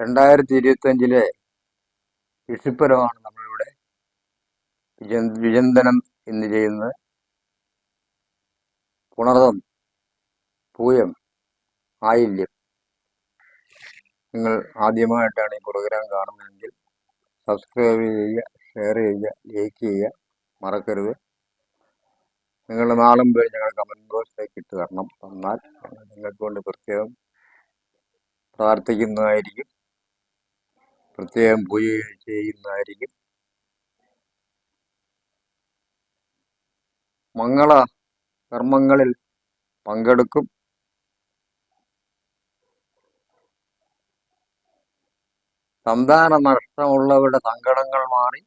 രണ്ടായിരത്തി ഇരുപത്തഞ്ചിലെ വിഷുപ്പരമാണ് നമ്മളിവിടെ വിചന്തനം എന്ന് ചെയ്യുന്നത്. പുണർതം പൂയം ആയില്യം. നിങ്ങൾ ആദ്യമായിട്ടാണ് ഈ പ്രോഗ്രാം കാണുന്നതെങ്കിൽ സബ്സ്ക്രൈബ് ചെയ്യുക ഷെയർ ചെയ്യുക ലൈക്ക് ചെയ്യുക. മറക്കരുത്. നിങ്ങളുടെ നാളും പേര് ഞങ്ങൾ കമന്റ് ബോക്സിലേക്ക് ഇട്ട് തരണം. തന്നാൽ നിങ്ങൾക്ക് കൊണ്ട് പ്രത്യേകം പ്രാർത്ഥിക്കുന്നതായിരിക്കും. പ്രത്യേകം പൂജ ചെയ്യുന്നതായിരിക്കും. മംഗള കർമ്മങ്ങളിൽ പങ്കെടുക്കും. സന്താന നഷ്ടമുള്ളവരുടെ സങ്കടങ്ങൾ മാറി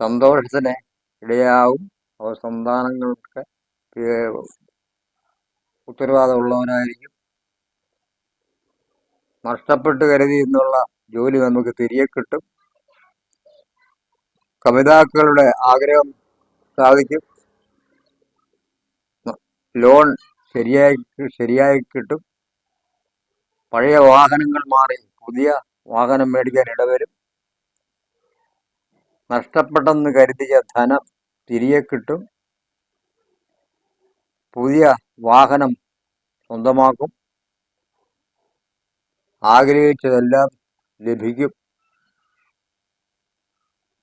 സന്തോഷത്തിന് ഇടയാവും. അവർ സന്താനങ്ങൾക്ക് ഉത്തരവാദമുള്ളവനായിരിക്കും നഷ്ടപ്പെട്ട് കരുതി എന്നുള്ള ജോലി നമുക്ക് തിരികെ കിട്ടും. കവിതാക്കളുടെ ആഗ്രഹം സാധിക്കും. ലോൺ ശരിയായി ശരിയായി കിട്ടും. പഴയ വാഹനങ്ങൾ മാറി പുതിയ വാഹനം മേടിക്കാൻ ഇടവരും. നഷ്ടപ്പെട്ടെന്ന് കരുതിയ ധനം തിരികെ കിട്ടും. പുതിയ വാഹനം സ്വന്തമാക്കും. ആഗ്രഹിച്ചതെല്ലാം ലഭിക്കും.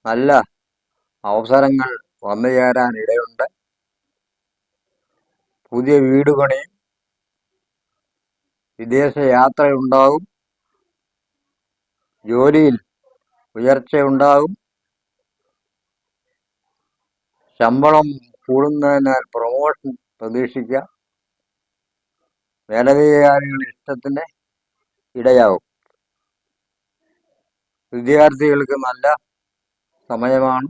നല്ല അവസരങ്ങൾ വന്നു ചേരാൻ ഇടയുണ്ട്. പുതിയ വീട് പണിയും. വിദേശ യാത്രയുണ്ടാകും ജോലിയിൽ ഉയർച്ചയുണ്ടാകും ശമ്പളം കൂടുന്നതിനാൽ പ്രൊമോഷൻ പ്രതീക്ഷിക്കാം. മേലധികാരികളുടെ ഇഷ്ടത്തിന് ഇടയാവും. വിദ്യാർത്ഥികൾക്ക് നല്ല സമയമാണ്.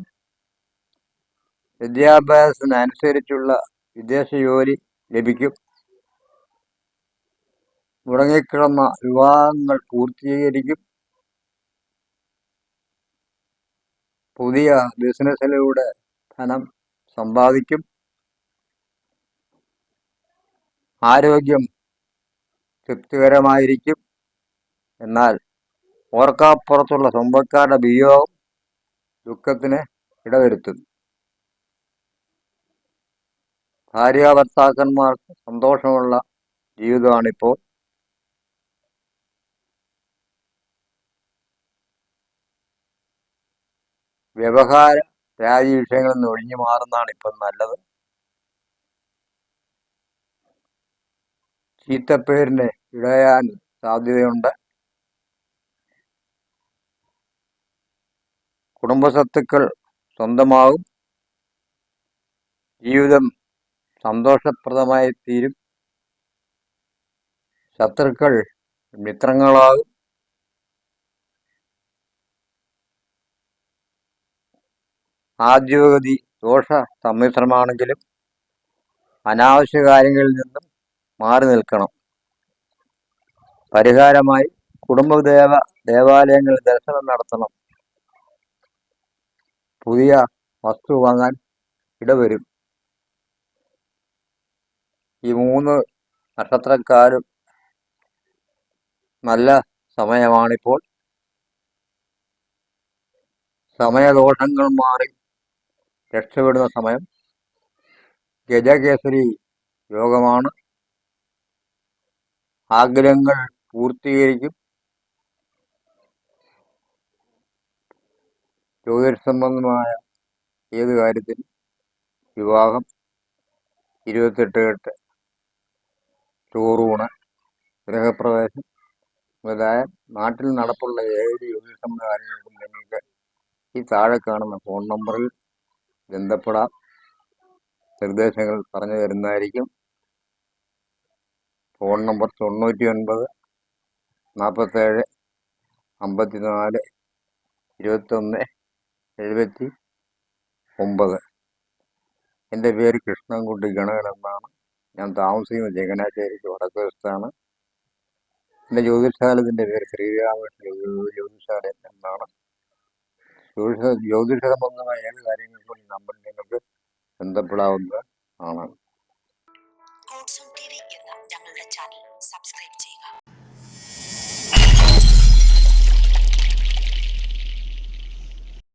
വിദ്യാഭ്യാസത്തിനനുസരിച്ചുള്ള വിദേശ ജോലി ലഭിക്കും. മുടങ്ങിക്കിടന്ന വിവാഹങ്ങൾ പൂർത്തീകരിക്കും. പുതിയ ബിസിനസ്സിലൂടെ ധനം സമ്പാദിക്കും. ആരോഗ്യം തൃപ്തികരമായിരിക്കും. എന്നാൽ ഓർക്കാപ്പുറത്തുള്ള സ്വന്തക്കാരുടെ വിയോഗം ദുഃഖത്തിന് ഇടവരുത്തും. ഭാര്യാഭർത്താക്കന്മാർക്ക് സന്തോഷമുള്ള ജീവിതമാണിപ്പോൾ. വ്യവഹാര രാജി വിഷയങ്ങളിൽ നിന്ന് ഒഴിഞ്ഞു മാറുന്നതാണ് ഇപ്പം നല്ലത്. ചീത്തപ്പേരിന് ഇടയാൻ സാധ്യതയുണ്ട്. കുടുംബസ്വത്തുക്കൾ സ്വന്തമാകും ജീവിതം സന്തോഷപ്രദമായി തീരും. ശത്രുക്കൾ മിത്രങ്ങളാകും. ആദ്യഗതി ദോഷ സമ്മിശ്രമാണെങ്കിലും അനാവശ്യ കാര്യങ്ങളിൽ നിന്നും മാറി നിൽക്കണം. പരിഹാരമായി കുടുംബദേവ ദേവാലയങ്ങളിൽ ദർശനം നടത്തണം. പുതിയ വസ്തു വാങ്ങാൻ ഇടവരും. ഈ മൂന്ന് നക്ഷത്രക്കാരും നല്ല സമയമാണിപ്പോൾ. സമയദോഷങ്ങൾ മാറി രക്ഷപ്പെടുന്ന സമയം. ഗജകേസരി യോഗമാണ്. ആഗ്രഹങ്ങൾ പൂർത്തീകരിക്കും. ജ്യോതിഷ സംബന്ധമായ ഏത് കാര്യത്തിനും വിവാഹം ഇരുപത്തെട്ട് കെട്ട് ചോറൂണ് ഗൃഹപ്രവേശം മുതലായ നാട്ടിൽ നടപ്പുള്ള ഏത് ജ്യോതിഷ സംബന്ധ കാര്യങ്ങൾക്കും നിങ്ങൾക്ക് ഈ താഴെ കാണുന്ന ഫോൺ നമ്പറിൽ ബന്ധപ്പെടാം. നിർദ്ദേശങ്ങൾ പറഞ്ഞു തരുന്നതായിരിക്കും. ഫോൺ നമ്പർ തൊണ്ണൂറ്റി ഒൻപത് നാൽപ്പത്തേഴ് അമ്പത്തി നാല് ഇരുപത്തൊന്ന് എഴുപത്തി ഒമ്പത്. എന്റെ പേര് കൃഷ്ണൻകുട്ടി ഗണകൻ എന്നാണ്. ഞാൻ താമസിക്കുന്നത് ചങ്ങനാശ്ശേരിക്ക് വടക്ക് വശത്താണ് എന്റെ ജ്യോതിഷാലത്തിന്റെ പേര് ശ്രീരാമകൃഷ്ണ ജ്യോതിശാലൻ എന്നാണ്. ജ്യോതിഷ ജ്യോതിഷ സംബന്ധമായ ഏത് കാര്യങ്ങൾക്കും നമ്മൾ നിങ്ങൾക്ക് ബന്ധപ്പെടാവുന്ന ആണ്. സബ്സ്ക്രൈബ് ചെയ്യുക.